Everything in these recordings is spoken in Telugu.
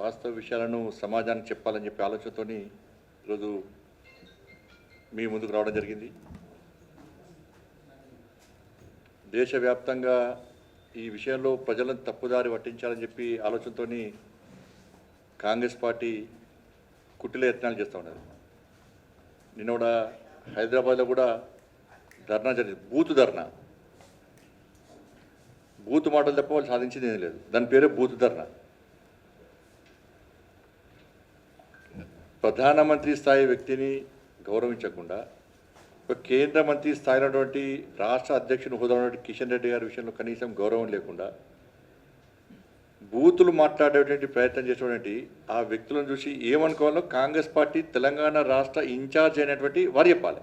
వాస్తవ విషయాలను సమాజానికి చెప్పాలని చెప్పి ఆలోచనతోని ఈరోజు మీ ముందుకు రావడం జరిగింది. దేశవ్యాప్తంగా ఈ విషయంలో ప్రజలను తప్పుదారి పట్టించాలని చెప్పి ఆలోచనతోని కాంగ్రెస్ పార్టీ కుట్టిల యత్నాలు చేస్తూ ఉన్నారు నిన్న కూడా హైదరాబాద్లో కూడా ధర్నా జరిగింది. బూత్ ధర్నా. బూత్ మాటలు తప్ప వాళ్ళు సాధించింది ఏం లేదు. దాని పేరే బూత్ ధర్నా. ప్రధానమంత్రి స్థాయి వ్యక్తిని గౌరవించకుండా ఒక కేంద్ర మంత్రి స్థాయిలో ఉన్నటువంటి రాష్ట్ర అధ్యక్షుని హోదా ఉన్నటువంటి కిషన్ రెడ్డి గారి విషయంలో కనీసం గౌరవం లేకుండా బూతులు మాట్లాడేటువంటి ప్రయత్నం చేసేటువంటి ఆ వ్యక్తులను చూసి ఏమనుకోవాలో కాంగ్రెస్ పార్టీ తెలంగాణ రాష్ట్ర ఇన్ఛార్జ్ అయినటువంటి వారు చెప్పాలి.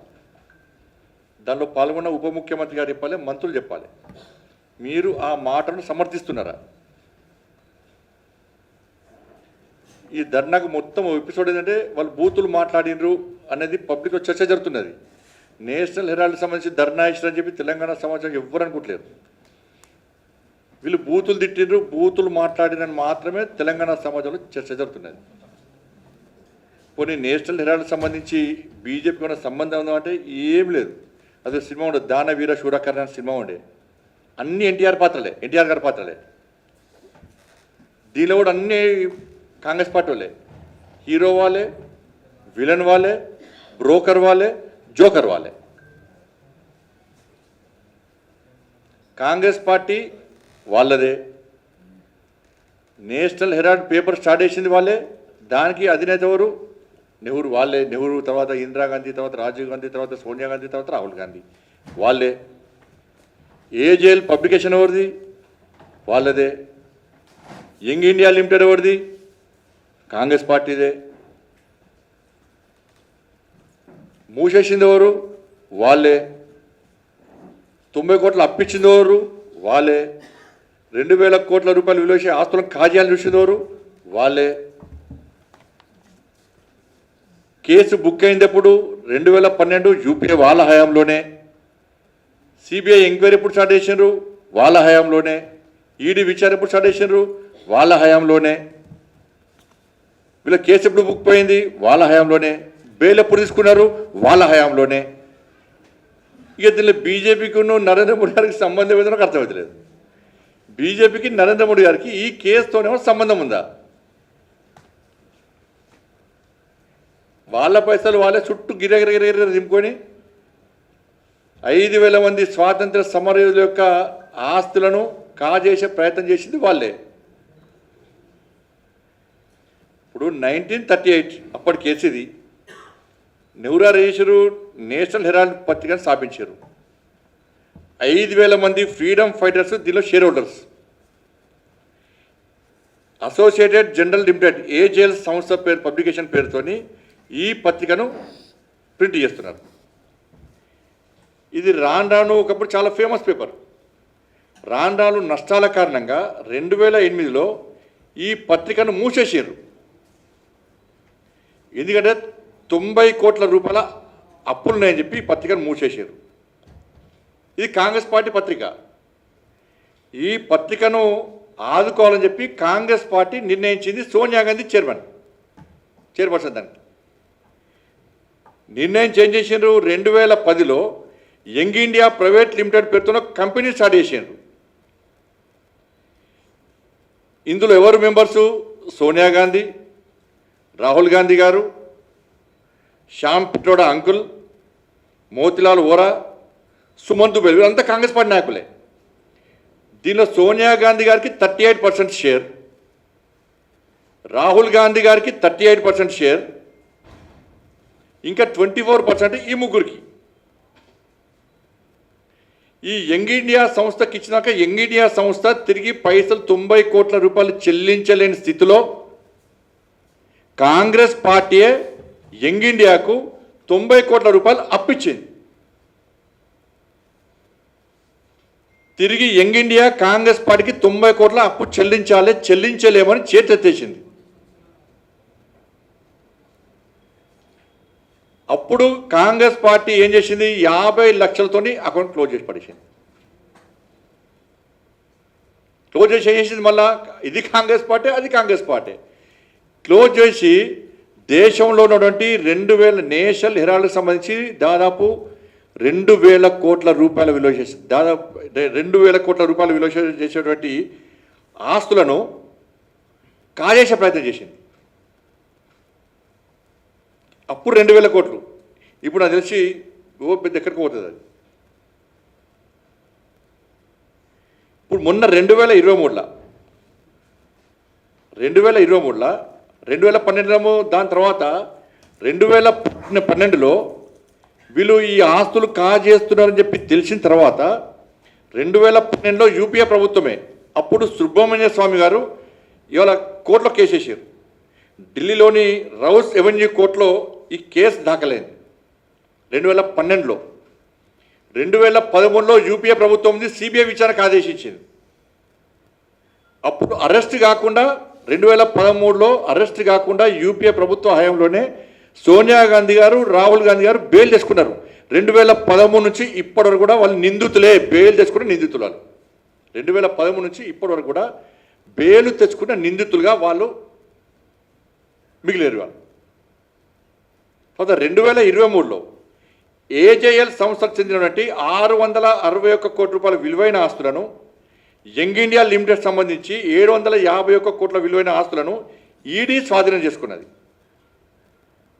దానిలో పాల్గొన్న ఉప ముఖ్యమంత్రి గారు చెప్పాలి మంత్రులు చెప్పాలి. మీరు ఆ మాటను సమర్థిస్తున్నారా? ఈ ధర్నాకు మొత్తం ఎపిసోడ్ ఏంటంటే వాళ్ళు బూతులు మాట్లాడినరు అనేది పబ్లిక్లో చర్చ జరుగుతున్నది. నేషనల్ హెరాల్డ్ సంబంధించి ధర్నా ఇచ్చారని చెప్పి తెలంగాణ సమాచారం ఎవ్వరు అనుకుంటలేరు వీళ్ళు బూతులు తిట్టిండ్రు బూతులు మాట్లాడినని మాత్రమే తెలంగాణ సమాజంలో చర్చ జరుగుతున్నది. పోనీ నేషనల్ హెరాల్డ్ సంబంధించి బీజేపీ ఉన్న సంబంధం ఉందా అంటే ఏం లేదు. అదే సినిమా ఉండే దాన వీర శూరకర్ణ అనే సినిమా ఉండే. అన్ని ఎన్టీఆర్ పాత్రలే ఎన్టీఆర్ గారి పాత్రలే. దీనిలో కూడా అన్ని కాంగ్రెస్ పార్టీ వాళ్ళే. హీరో వాళ్ళే విలన్ వాళ్ళే బ్రోకర్ వాళ్ళే జోకర్ వాళ్ళే. కాంగ్రెస్ పార్టీ వాళ్ళదే. నేషనల్ హెరాల్డ్ పేపర్ స్టార్ట్ చేసింది వాళ్ళే. దానికి అధినేత ఎవరు? నెహ్రూ వాళ్ళే. నెహ్రూ తర్వాత ఇందిరాగాంధీ తర్వాత రాజీవ్ గాంధీ తర్వాత సోనియా గాంధీ తర్వాత రాహుల్ గాంధీ. వాళ్ళే. ఏ పబ్లికేషన్ ఎవరిది? వాళ్ళదే. యంగ్ ఇండియా లిమిటెడ్ ఎవరిది? కాంగ్రెస్ పార్టీదే. మూసేసింది ఎవరు వాళ్ళే. తొంభై కోట్లు అప్పించింది ఎవరు వాళ్ళే. రెండు వేల కోట్ల రూపాయలు విలువ ఆస్తులను కాజేయాలని చూసింది ఎవరు వాళ్ళే. కేసు బుక్ అయినప్పుడు రెండు వేల పన్నెండు యూపీఏ వాళ్ళ హయాంలోనే. సిబిఐ ఎంక్వైరీ ఎప్పుడు స్టార్ట్ చేసినారు వాళ్ళ హయాంలోనే. ఈడీ విచారణ ఎప్పుడు స్టార్ట్ చేసినారు వాళ్ళ హయాంలోనే. వీళ్ళ కేసు ఎప్పుడు బుక్ పోయింది? వాళ్ళ హయాంలోనే. బెయిల్ ఎప్పుడు తీసుకున్నారు? వాళ్ళ హయాంలోనే. ఇక దీనిలో బీజేపీకి నరేంద్ర మోడీ గారికి సంబంధం ఏదో నాకు అర్థమవుతలేదు బీజేపీకి నరేంద్ర మోడీ గారికి ఈ కేసుతోనేమో సంబంధం ఉందా? వాళ్ళ పైసలు వాళ్ళే చుట్టూ గిరగిర గిరగిర దింపుకొని ఐదు వేల మంది స్వాతంత్ర సమరయోధుల యొక్క ఆస్తులను కాజేసే ప్రయత్నం చేసింది వాళ్ళే. ఇప్పుడు నైన్టీన్ థర్టీ ఎయిట్ అప్పటి కేసు ఇది నేషనల్ హెరాల్డ్ పత్రికను స్థాపించారు. ఐదు వేల మంది ఫ్రీడమ్ ఫైటర్స్ దీనిలో share holders associated general limited AJL సంస్థ పేరు పబ్లికేషన్ పేరుతోని ఈ పత్రికను ప్రింట్ చేస్తున్నారు. ఇది రాను రాను ఒకప్పుడు చాలా ఫేమస్ పేపర్ రాను రాను నష్టాల కారణంగా రెండు వేల ఎనిమిదిలో ఈ పత్రికను మూసేసారు ఎందుకంటే తొంభై కోట్ల రూపాయల అప్పులున్నాయని చెప్పి పత్రికను మూసేసారు ఇది కాంగ్రెస్ పార్టీ పత్రిక. ఈ పత్రికను ఆదుకోవాలని చెప్పి కాంగ్రెస్ పార్టీ నిర్ణయించింది సోనియా గాంధీ చైర్మన్ చైర్పర్సన్ దానికి. నిర్ణయం చేంజ్ చేసిండ్రు రెండు వేల పదిలో యంగ్ ఇండియా ప్రైవేట్ లిమిటెడ్ పేరుతో కంపెనీ స్టార్ట్ చేసిండ్రు. ఇందులో ఎవరు మెంబర్సు? సోనియా గాంధీ రాహుల్ గాంధీ గారు శ్యామ్ పిట్రోడా అంకుల్ మోతిలాల్ ఓరా సుమన్ దుబే వీళ్ళంతా కాంగ్రెస్ పార్టీ నాయకులే. దీనిలో సోనియా గాంధీ గారికి thirty eight percent share Rahul Gandhi గారికి థర్టీ ఎయిట్ పర్సెంట్ షేర్ ఇంకా ట్వంటీ ఫోర్ పర్సెంట్ ఈ ముగ్గురికి. ఈ యంగ్ ఇండియా సంస్థకి ఇచ్చినాక యంగ్ ఇండియా సంస్థ తిరిగి పైసలు తొంభై కోట్ల రూపాయలు చెల్లించలేని స్థితిలో కాంగ్రెస్ పార్టీయే యంగ్ ఇండియాకు తొంభై కోట్ల రూపాయలు అప్పిచ్చింది. తిరిగి యంగ్ ఇండియా కాంగ్రెస్ పార్టీకి తొంభై కోట్ల అప్పు చెల్లించాలి చెల్లించలేమని చేతెత్తేసింది. అప్పుడు కాంగ్రెస్ పార్టీ ఏం చేసింది? యాభై లక్షలతోని అకౌంట్ క్లోజ్ చేసి పడేసింది. క్లోజ్ చేసి ఏం చేసింది మళ్ళా? ఇది కాంగ్రెస్ పార్టీ అది కాంగ్రెస్ పార్టీ. క్లోజ్ చేసి దేశంలో ఉన్నటువంటి రెండు వేల నేషనల్ హెరాల్డ్కి సంబంధించి దాదాపు రెండు వేల కోట్ల రూపాయల విలువ చేసి దాదాపు రెండు వేల కోట్ల రూపాయల విలువ చేసేటువంటి ఆస్తులను కాజేసే ప్రయత్నం చేసింది. అప్పుడు రెండు వేల కోట్లు. ఇప్పుడు నాకు తెలిసి ఓ పెద్ద ఎక్కడికి పోతుంది అది. ఇప్పుడు మొన్న రెండు వేల ఇరవై మూడులో రెండు వేల ఇరవై మూడులో రెండు వేల పన్నెండులో దాని తర్వాత రెండు వేల పన్నెండులో వీళ్ళు ఈ ఆస్తులు కాజేస్తున్నారని చెప్పి తెలిసిన తర్వాత రెండు వేల పన్నెండులో యూపీఏ ప్రభుత్వమే. అప్పుడు సుబ్రహ్మణ్య స్వామి గారు ఇవాళ కోర్టులో కేసేసారు ఢిల్లీలోని రౌస్ ఎవెన్యూ కోర్టులో ఈ కేసు దాఖలైంది. రెండు వేల పన్నెండులో. రెండు వేల పదమూడులో యూపీఏ ప్రభుత్వం ఉంది సిబిఐ విచారణకు ఆదేశించింది. అప్పుడు అరెస్ట్ కాకుండా రెండు వేల పదమూడులో అరెస్ట్ కాకుండా యూపీఏ ప్రభుత్వ హయాంలోనే సోనియా గాంధీ గారు రాహుల్ గాంధీ గారు బెయిల్ చేసుకున్నారు. రెండు వేల పదమూడు నుంచి ఇప్పటి వరకు కూడా వాళ్ళు నిందితులే బెయిల్ తెచ్చుకున్న నిందితులు వాళ్ళు రెండు వేల పదమూడు నుంచి ఇప్పటి వరకు కూడా బెయిల్ తెచ్చుకున్న నిందితులుగా వాళ్ళు మిగిలేరు వాళ్ళు. తర్వాత రెండు వేల ఇరవై మూడులో ఏజేఎల్ సంస్థకు చెందినటువంటి ఆరు వందల అరవై ఒక్క కోటి రూపాయల విలువైన ఆస్తులను యంగ్ ఇండియా లిమిటెడ్ సంబంధించి ఏడు వందల యాభై ఒక్క కోట్ల విలువైన ఆస్తులను ఈడీ స్వాధీనం చేసుకున్నది.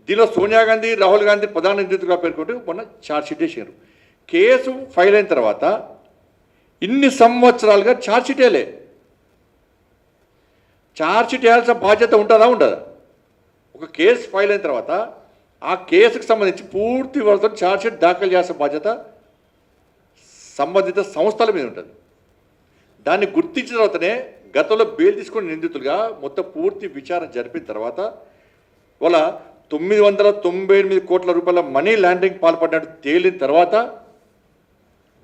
దీనిలో సోనియా గాంధీ రాహుల్ గాంధీ ప్రధాన నిందితులుగా పేర్కొంటూ మొన్న ఛార్జ్షీట్ చేశారు కేసు ఫైల్ అయిన తర్వాత ఇన్ని సంవత్సరాలుగా ఛార్జ్షీట్ వేయలే. ఛార్జ్షీట్ వేయాల్సిన బాధ్యత ఉంటుందా ఉండదా? ఒక కేసు ఫైల్ అయిన తర్వాత ఆ కేసుకు సంబంధించి పూర్తి వరతో ఛార్జ్షీట్ దాఖలు చేయాల్సిన బాధ్యత సంబంధిత సంస్థల మీద ఉంటుంది. దాన్ని గుర్తించిన తర్వాతనే గతంలో బెయిల్ తీసుకున్న నిందితులుగా మొత్తం పూర్తి విచారణ జరిపిన తర్వాత వాళ్ళ తొమ్మిది వందల తొంభై ఎనిమిది కోట్ల రూపాయల మనీ ల్యాండింగ్ పాల్పడినట్టు తేలిన తర్వాత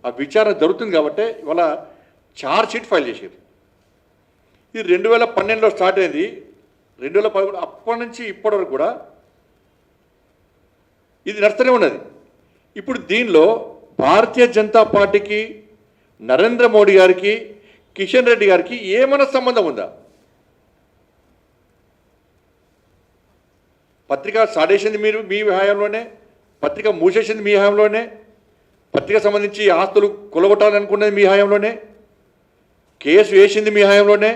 ఆ విచారణ జరుగుతుంది కాబట్టి ఇవాళ ఛార్జ్ షీట్ ఫైల్ చేసేది ఇది రెండు వేల పన్నెండులో స్టార్ట్ అయింది. రెండు వేల పదమూడు అప్పటి నుంచి ఇప్పటి వరకు కూడా ఇది నడుస్తూనే ఉన్నది. ఇప్పుడు దీనిలో భారతీయ జనతా పార్టీకి నరేంద్ర మోడీ గారికి కిషన్ రెడ్డి గారికి ఏమైనా సంబంధం ఉందా? పత్రిక సాడేసింది మీరు మీ హయాంలోనే పత్రిక మూసేసింది మీ హయాంలోనే పత్రిక సంబంధించి ఆస్తులు కొలగొట్టాలనుకున్నది మీ హయాంలోనే కేసు వేసింది మీ హయాంలోనే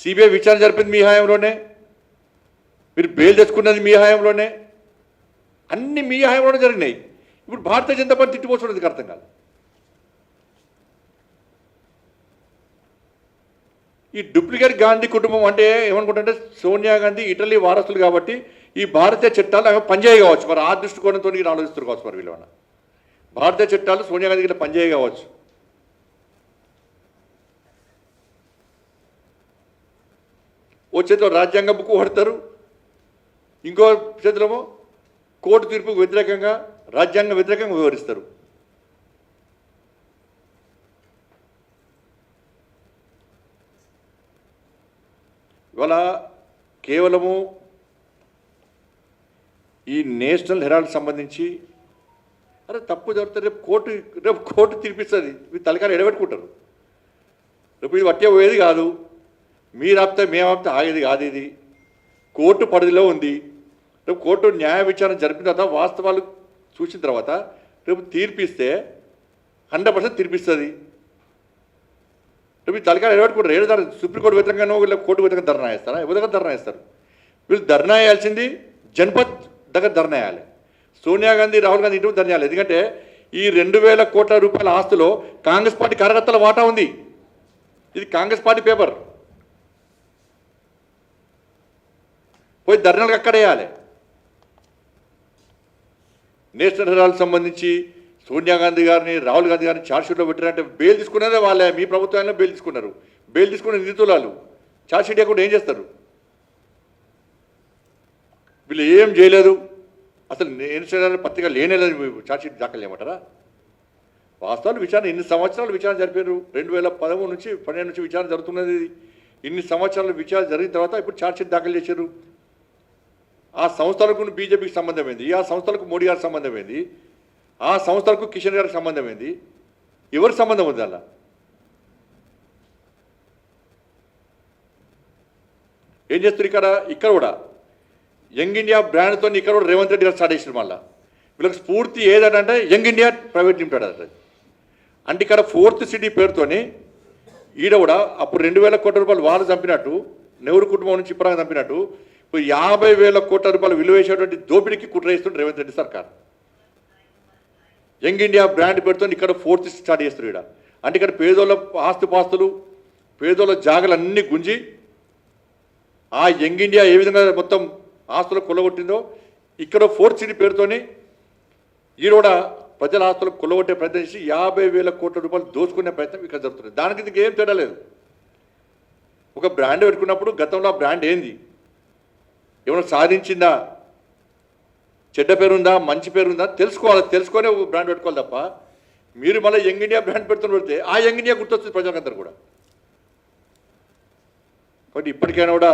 సిబిఐ విచారణ జరిపింది మీ హయాంలోనే మీరు బెయిల్ తెచ్చుకున్నది మీ హయాంలోనే అన్ని మీ హయాంలోనే జరిగినాయి. ఇప్పుడు భారతీయ జనతా పార్టీ తిట్టిపోతున్నది అర్థం కాదు. ఈ డూప్లికేట్ గాంధీ కుటుంబం అంటే ఏమనుకుంటుంటే సోనియా గాంధీ ఇటలీ వారసులు కాబట్టి ఈ భారతీయ చట్టాలు ఆమె పనిచేయ కావచ్చు. మరి ఆ దృష్టికోణంతో వీళ్ళు ఆలోచిస్తారు కావచ్చు మరి వీళ్ళు భారతీయ చట్టాలు సోనియా గాంధీ ఇట్లా పనిచేయ కావచ్చు. ఓ చేతిలో రాజ్యాంగ బుక్ పడతారు ఇంకో చేతిలో కోర్టు తీర్పుకు వ్యతిరేకంగా రాజ్యాంగ వ్యతిరేకంగా వివరిస్తారు ఇవాళ కేవలము ఈ నేషనల్ హెరాల్డ్ సంబంధించి అరే తప్పు జరిగితే రేపు కోర్టు రేపు కోర్టు తీర్పిస్తుంది. మీ తలకాలు ఎడబెట్టుకుంటారు. రేపు ఇది పట్టే పోయేది కాదు. మీరు ఆపితే మేము ఆపితే ఆగేది కాదు ఇది. కోర్టు పరిధిలో ఉంది. రేపు కోర్టు న్యాయ విచారణ జరిపిన తర్వాత వాస్తవాలు చూసిన తర్వాత రేపు తీర్పిస్తే హండ్రెడ్ పర్సెంట్ తీర్పిస్తుంది. రేపు తలకాయలు ఎడబెట్టుకుంటారు ఏడు ధర సుప్రీంకోర్టు వ్యతిరేకంగానో వీళ్ళు కోర్టు వ్యతిరేకంగా ధర్నా వేస్తారా ఎవరి దగ్గర ధర్నా వేస్తారు వీళ్ళు ధర్నా వేయాల్సింది జన్పత్ దగ్గర ధర్నా వేయాలి సోనియా గాంధీ రాహుల్ గాంధీ ఇంటి ధర్నా వేయాలి ఎందుకంటే ఈ రెండు వేల కోట్ల రూపాయల ఆస్తిలో కాంగ్రెస్ పార్టీ కార్యకర్తల వాటా ఉంది. ఇది కాంగ్రెస్ పార్టీ పేపర్. పోయి ధర్నాలకు అక్కడ వేయాలి నేషనల్ హెరాల్డ్ సంబంధించి సోనియా గాంధీ గారిని రాహుల్ గాంధీ గారిని ఛార్జ్షీట్లో పెట్టారంటే బెయిల్ తీసుకున్నదే వాళ్ళే. మీ ప్రభుత్వంలో బెయిల్ తీసుకున్నారు. బెయిల్ తీసుకున్న నిందితులు వాళ్ళు ఛార్జ్షీట్ ఇవ్వకుండా ఏం చేస్తారు? వీళ్ళు ఏం చేయలేదు. అసలు నేను పత్రిక లేనేలేదు ఛార్జ్షీట్ దాఖలు చేయమంటారా? వాస్తవాలు విచారణ ఇన్ని సంవత్సరాలు విచారణ జరిపారు. రెండు వేల పదమూడు నుంచి పన్నెండు నుంచి విచారణ జరుగుతున్నది ఇది. ఇన్ని సంవత్సరాలు విచారణ జరిగిన తర్వాత ఇప్పుడు ఛార్జ్షీట్ దాఖలు చేశారు. ఆ సంస్థలకు బీజేపీకి సంబంధం ఏంది ఆ సంస్థలకు మోడీ గారికి సంబంధం ఏంది ఆ సంస్థలకు కిషన్ గారికి సంబంధం ఏంది? ఎవరి సంబంధం ఉంది అలా? ఏం చేస్తారు ఇక్కడ? ఇక్కడ కూడా. యంగ్ ఇండియా బ్రాండ్తో ఇక్కడ కూడా రేవంత్ రెడ్డి గారు స్టార్ట్ చేసిన మళ్ళీ. వీళ్ళకి స్ఫూర్తి ఏదంటే యంగ్ ఇండియా ప్రైవేట్ లిమిటెడ్ అంటే. అంటే ఇక్కడ ఫోర్త్ సిటీ పేరుతోని ఈడ కూడా అప్పుడు రెండు వేల కోట్ల రూపాయలు వాళ్ళు చంపినట్టు నెహ్రూ కుటుంబం నుంచి ఇప్పటిగా చంపినట్టు ఇప్పుడు యాభై వేల కోట్ల రూపాయలు విలువ వేసేటువంటి దోపిడీకి కుట్ర రేవంత్ రెడ్డి సర్కార్. యంగ్ ఇండియా బ్రాండ్ పెడుతుంది ఇక్కడ ఫోర్త్ స్టార్ట్ చేస్తారు ఇక్కడ అంటే ఇక్కడ పేదోళ్ళ ఆస్తుపాస్తులు పేదోళ్ళ జాగలన్నీ గుంజి ఆ యంగ్ ఇండియా ఏ విధంగా మొత్తం ఆస్తులు కొల్లగొట్టిందో ఇక్కడ ఫోర్త్ సిటీ పేరుతోని ఈ కూడా ప్రజల ఆస్తులు కొల్లగొట్టే ప్రయత్నం చేసి యాభై వేల కోట్ల రూపాయలు దోచుకునే ప్రయత్నం ఇక్కడ జరుగుతుంది. దానికి ఇంకా ఏం తేడా లేదు. ఒక బ్రాండ్ పెట్టుకున్నప్పుడు గతంలో ఆ బ్రాండ్ ఏంది? ఏమైనా సాధించిందా? చెడ్డ పేరుందా మంచి పేరుందా తెలుసుకోవాలి తెలుసుకొని బ్రాండ్ పెట్టుకోవాలి తప్ప మీరు మళ్ళీ యంగ్ ఇండియా బ్రాండ్ పెడుతున్న పెడితే ఆ యంగ్ ఇండియా గుర్తొస్తుంది ప్రజలందరూ కూడా. కాబట్టి ఇప్పటికైనా కూడా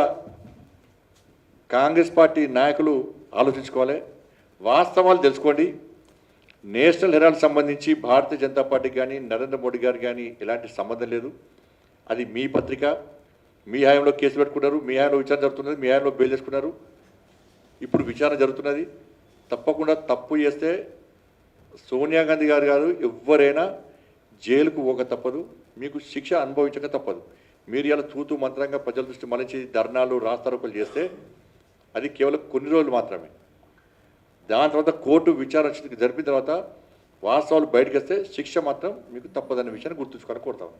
కాంగ్రెస్ పార్టీ నాయకులు ఆలోచించుకోవాలి వాస్తవాలు తెలుసుకోండి. నేషనల్ హెరాల్డ్ సంబంధించి భారతీయ జనతా పార్టీకి కానీ నరేంద్ర మోడీ గారు కానీ ఎలాంటి సంబంధం లేదు. అది మీ పత్రిక మీ హయాంలో కేసు పెట్టుకున్నారు మీ హయాంలో విచారణ జరుగుతున్నది మీ హయాంలో బెయిల్ చేసుకున్నారు. ఇప్పుడు విచారణ జరుగుతున్నది. తప్పకుండా తప్పు చేస్తే సోనియా గాంధీ గారు గారు ఎవరైనా జైలుకు పోక తప్పదు మీకు శిక్ష అనుభవించక తప్పదు. మీరు ఇలా తూతూ మంత్రంగా ప్రజల దృష్టి మలించి ధర్నాలు రాస్తారోకలు చేస్తే అది కేవలం కొన్ని రోజులు మాత్రమే. దాని తర్వాత కోర్టు విచారణ జరిపిన తర్వాత వాస్తవాలు బయటకు వస్తే శిక్ష మాత్రం మీకు తప్పదనే విషయాన్ని గుర్తుంచుకొని కోరుతాను